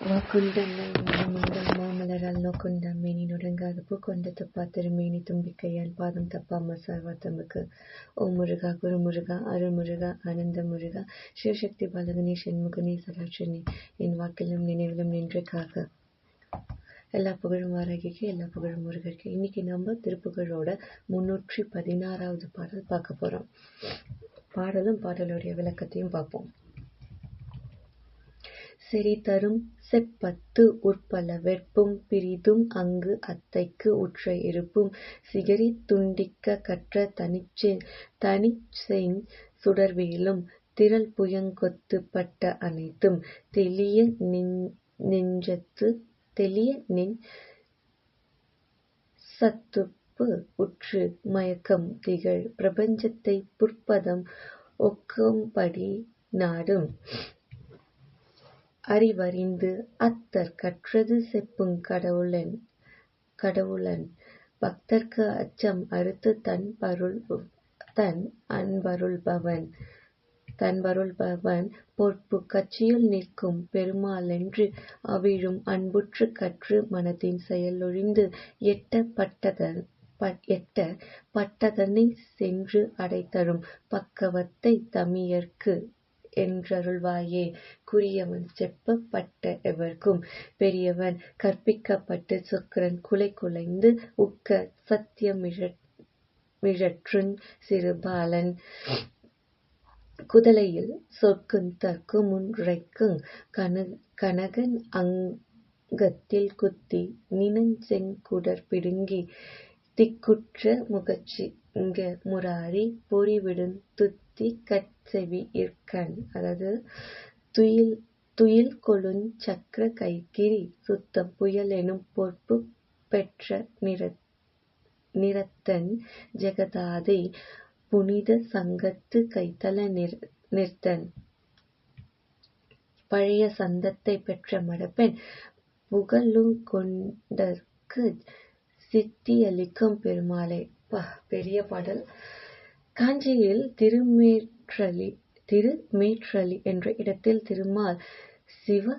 வாக்குண்டங்கள் மனமுண்டல் மாமலரால் நோக்குண்டாம் மேனி நொடுங்காது பூக்கொண்ட துப்பா திருமேனி தும்பிக்கையால் பாதம் தப்பாம சர்வாத்தமுக்கு ஓம் முருகா குரு முருகா அருள் முருகா ஆனந்த முருகா சிவசக்தி பாலகனே செண்முகனே சதாட்சனே என் வாக்கிலும் நினைவிலும் நின்றுக்காக எல்லா புகழும் வாராகிக்கு எல்லா புகழும் முருகருக்கு இன்னைக்கு நம்ம திருப்புகழோட முன்னூற்றி பதினாறாவது பாடல் பார்க்க போறோம் பாடலும் பாடலுடைய விளக்கத்தையும் பார்ப்போம் செறிதரும் செப்பத்து உட்பல வெற்பும் பிரிதும் அங்கு அத்தைக்கு உற்ற இருப்பும் சிகரி துண்டிக்க கற்ற தனிச்செ தனிச்செங் சுடர்வேலும் திரள் புயங்கொத்து பட்ட அனைத்தும். தெளிய நெஞ்சத்து தெளிய நின் சத்துப்பு உற்று மயக்கம் திகழ். பிரபஞ்சத்தை புற்பதம் ஒக்கும்படி நாடும். அறிவறிந்து அத்தர் கற்றது செப்புங் கடவுளன் கடவுளன். பக்தர்க்கு அச்சம் அறுத்து தன் பருள் தன் அன்பருள்பவன் தன்பருள்பவன் பொற்பு கட்சியில் நிற்கும் பெருமாளென்று அவிழும் அன்புற்று கற்று மனத்தின் செயலொழிந்து எட்ட பட்டதன் எட்ட பட்டதனை சென்று அடைத்தரும் பக்கவத்தை தமியர்க்கு என்றருள்வாயே. குறியவன் செப்பப்பட்ட எவர்க்கும் பெரியவன் கற்பிக்கப்பட்டு சுக்கரன் குலை குலைந்து உக்க சத்தியமிழற்றுஞ் சிறுபாலன். குதலையில் சொற்குந் தற்குமுன் கனகன் அங்கத்தில் குத்தி நினஞ்செங்குடர் பிடுங்கி திக்குற்ற முகச்சிங்க முராரி பொறிவிடுந் துத்தி கட்செவி இற்கண். அதாவது துயில் துயில் கொழுஞ் சக்கர கைக்கிரி சுத்தம் புயலெனும் பொற்பு பெற்ற நிறத்தன் ஜெகதாதை புனித சங்கத்து கைத்தல நிறுத்தன் பழைய சந்தத்தை பெற்ற மடப்பெண் புகழுங்கொண்டற்கு சித்தியளிக்கும் பெருமாளே. பெரிய பாடல். காஞ்சியில் திருமேற்றலி திருமேற்றலி என்ற இடத்தில் திருமால் சிவ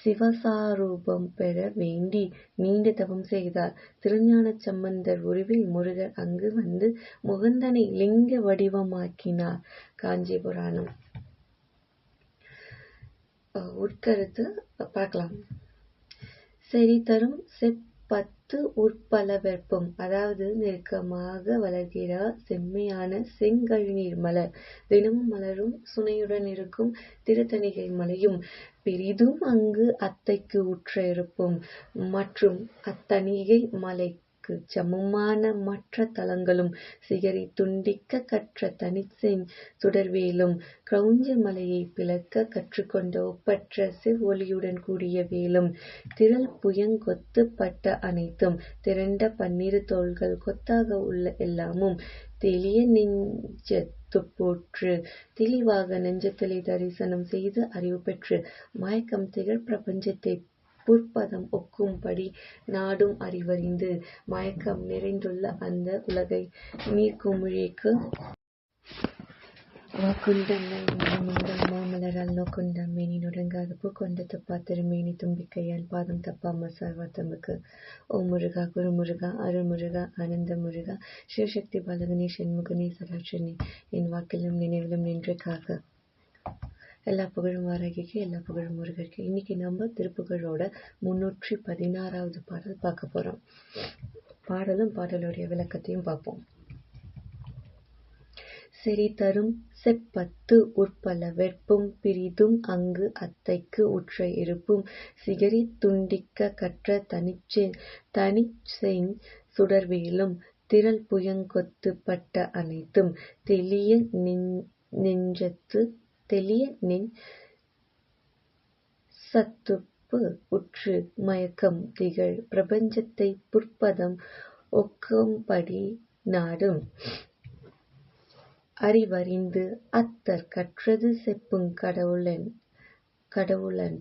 சிவசாரூபம் பெற வேண்டி நீண்ட தவம் செய்தார். திருஞான சம்பந்தர் உருவில் முருகர் அங்கு வந்து முகந்தனை லிங்க வடிவமாக்கினார் காஞ்சி புராணம். உட்கருத்து பார்க்கலாம். சரி தரும் செப்பத் உட்பல வெப்பம் அதாவது நெருக்கமாக வளர்கிற செம்மையான செங்கழுநீர் மலர். தினமும் மலரும் சுனையுடன் இருக்கும் திருத்தணிகை மலையும் பெரிதும் அங்கு அத்தைக்கு உற்ற இருப்பும். மற்றும் அத்தணிகை மலைக்கு சமமான மற்ற தலங்களும் சிகரி துண்டிக்க கற்ற தனிச்சென் சுடர்வேலும் கிரௌஞ்ச மலையை பிளக்க கற்றுக்கொண்ட ஒப்பற்ற சிவ் ஒளியுடன் கூடிய வேலும் திரள் புயங்கொத்து பட்ட அனைத்தும் திரண்ட பன்னிரு தோள்கள் கொத்தாக உள்ள எல்லாமும் தெளிய நெஞ்சத்து போற்று தெளிவாக நெஞ்சத்திலே தரிசனம் செய்து அறிவு பெற்று மயக்கம் திகழ் பிரபஞ்சத்தை புற்பதம் ஒக்கும்படி நாடும் அறிவறிந்து மயக்கம் நிறைந்துள்ள அந்த உலகை நீர்க்குமிழிக்கு வாக்குண்டங்கள் மனமுண்டல் மாமலரால் நோக்குண்டாம் மேனி நொடுங்காது பூக்கொண்ட துப்பா திருமேனி தும்பிக்கையால் பாதம் தப்பாம சர்வாத்தமுக்கு ஓ முருகா குருமுருகா அருள்முருகா அருள் முருகா ஆனந்த முருகா சிவசக்தி பாலகனே சண்முகனே சதாட்சனே என் வாக்கிலும் நினைவிலும் நின்றுக்காக எல்லா புகழும் வாராகிக்கு எல்லா புகழும் முருகருக்கு இன்னைக்கு நம்ம திருப்புகழோட முன்னூற்றி பதினாறாவது பாடல் பார்க்க போறோம். பாடலும் பாடலுடைய விளக்கத்தையும் பார்ப்போம். செறி தரும் செப்பத்து உட்பல வெட்பும் பிரிதும் அங்கு அத்தைக்கு உற்ற இருப்பும். சிகரி துண்டிக்க கற்ற தனிச்செ தனிச்செய் சுடர்வேலும் திரள் புயங்கொத்து பட்ட அனைத்தும். தெளிய நெஞ்சத்து தெளிய நின் சத்துப்பு உற்று மயக்கம் திகழ் பிரபஞ்சத்தை புற்பதம் ஒக்கும்படி நாடும். அறிவறிந்து அத்தர் கற்றது செப்புங் கடவுளன் கடவுளன்.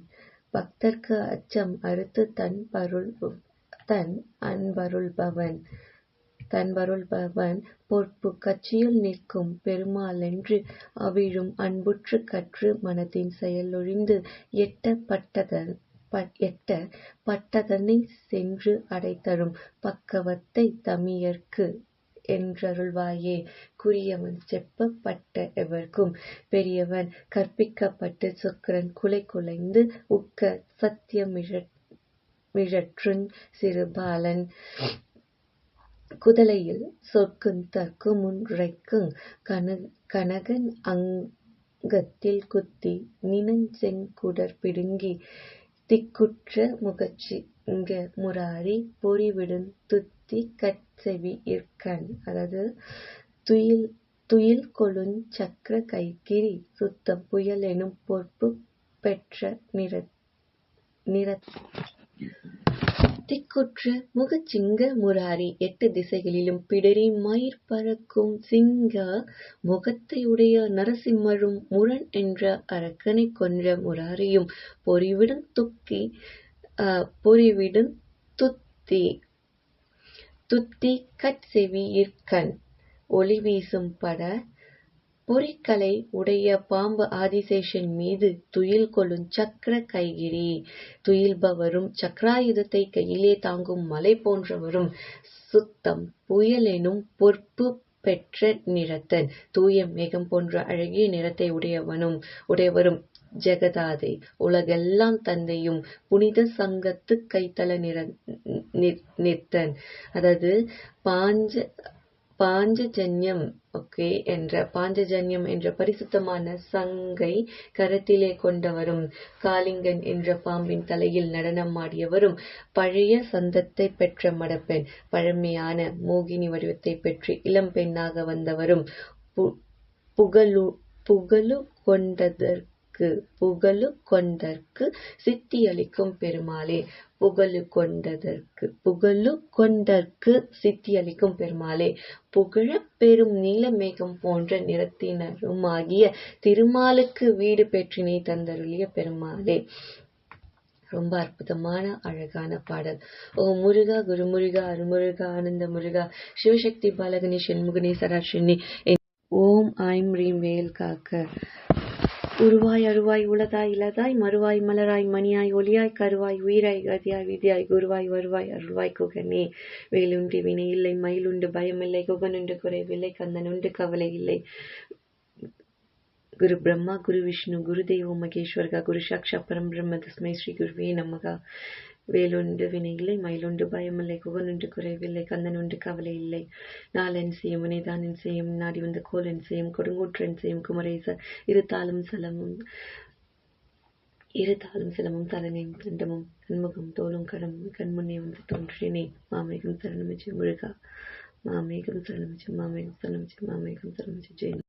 பக்தர்க்கு அச்சம் அறுத்து தன் பருள் தன் அன்பருள்பவன். தன்பருள்பவன் பொற்பு கட்சியில் நிற்கும் பெருமாளென்று அவிழும் அன்புற்றுக் கற்று மனத்தின் செயலொழிந்து எட்டப் பட்டதனைச் சென்று அடைதரும் பக்கவத்தை தமியர்க்கு என்றருள்வாயே. குறியவன் செப்பப் பட்ட எவர்க்கும் பெரியவன் கற்பிக்கப்பட்டுச் சுக்கிரன் குலைகுலைந்து உக்க சத்தியமிழற்றுஞ் சிறுபாலன். குதலையில் சொற்குந் தற்குமுன் றுரைக்குங் கனகன் அங்கத்தில் குத்தி நிணஞ்செங் பிடுங்கி திக்குற்ற முகச்சிங்க முராரி பொறிவிடுந் துத்திக் கட்செவி யிற்கண் துயில்கொளுஞ் சக்கர கைகிரி சுத்தம் புயலெனும் பொறுப்பு பெற்ற நிற திக்குற்ற முகச்சிங்க முராரி எட்டு திசைகளிலும் பிடரி மயிர் பறக்கும் சிங்க முகத்தை உடைய நரசிம்மரும் முரண் என்ற அரக்கனைக் கொன்ற முராரியும் பொறிவிடுந் துத்திக் கட்செவி ஒளி ஒளிவீசும் பட பொறிகளை உடைய பாம்பு ஆதிசேஷன் மீது துயில் கொள்ளும் சக்கர கைகிரி துயில்பவரும் சக்ராயுதத்தைக் கையிலே தாங்கும் மலை போன்றவரும் சுத்தம் புயலெனும் பொற்பு பெற்ற நிறத்தன். தூய மேகம் போன்ற அழகிய நிறத்தை உடையவனும் உடையவரும் ஜெகதாதை. உலகெல்லாம் தந்தையும் புனித சங்கத்துக் கைத்தல பாஞ்ச பாஞ்சஜன்யம் ஓகே என்ற பாஞ்சஜன்யம் என்ற பரிசுத்தமான சங்கை கரத்திலே கொண்டவரும் காளிங்கன் என்ற பாம்பின் தலையில் நடனம் ஆடியவரும் பழைய சந்தத்தைப் பெற்ற மடப்பெண் பழமையான மோகினி வடிவத்தைப் பெற்று இளம் பெண்ணாக வந்தவரும் கொண்டற்கு புகழு கொண்டற்கு சித்தியளிக்கும் பெருமாளே புகழு கொண்டதற்கு புகழு கொண்டற்கு சித்தியளிக்கும் பெருமாளே புகழ பெரும் நீலமேகம் போன்ற நிறத்தினருமாகிய திருமாலுக்கு வீடு பெற்றினை தந்தருளிய பெருமாளே. ரொம்ப அற்புதமான அழகான பாடல். ஓ முருகா குருமுருகா அருமுருகா ஆனந்த முருகா சிவசக்தி பாலகனி ஷண்முகனே சடாட்சரனே ஓம் ஐம் ரீம் வேல் காக்க உருவாய் அருவாய் உளதாய் இளதாய் மறுவாய் மலராய் மணியாய் ஒளியாய் கருவாய் உயிராய் கதியாய் விதியாய் குருவாய் வருவாய் அருள்வாய் குகனே. வேலுண்டு இல்லை மயிலுண்டு பயமில்லை குகனுண்டு குறைவில்லை கந்தனுண்டு கவலை இல்லை. குரு பிரம்மா குரு விஷ்ணு குரு தெய்வோ மகேஸ்வர்கா குரு பரம் பிரம்ம தஸ்மை ஸ்ரீ குருவே நமகா. வேலுண்டு வினையில்லை மயிலுண்டு பயமில்லை குகனுண்டு குறைவில்லை கந்தனுண்டு கவலை இல்லை. நாளென் செய்யும் வினைதான் செய்யும் நாடி வந்த கோலென் செய்யும் கொடுங்கூற்றன் செய்யும் குமரேச இருத்தாலும் சலமும் இருத்தாலும் சிலமும் தலனையும் தண்டமும் கண்முகம் தோளும் கடமும் கண்முன்னே வந்து தோன்றினே மாமேகம் சரணமிச்சு முழுகா மாமேகம் சரணமிச்சு மாமேகம் சரணமிச்சு மாமேகம் சரணமிச்சு ஜெயின்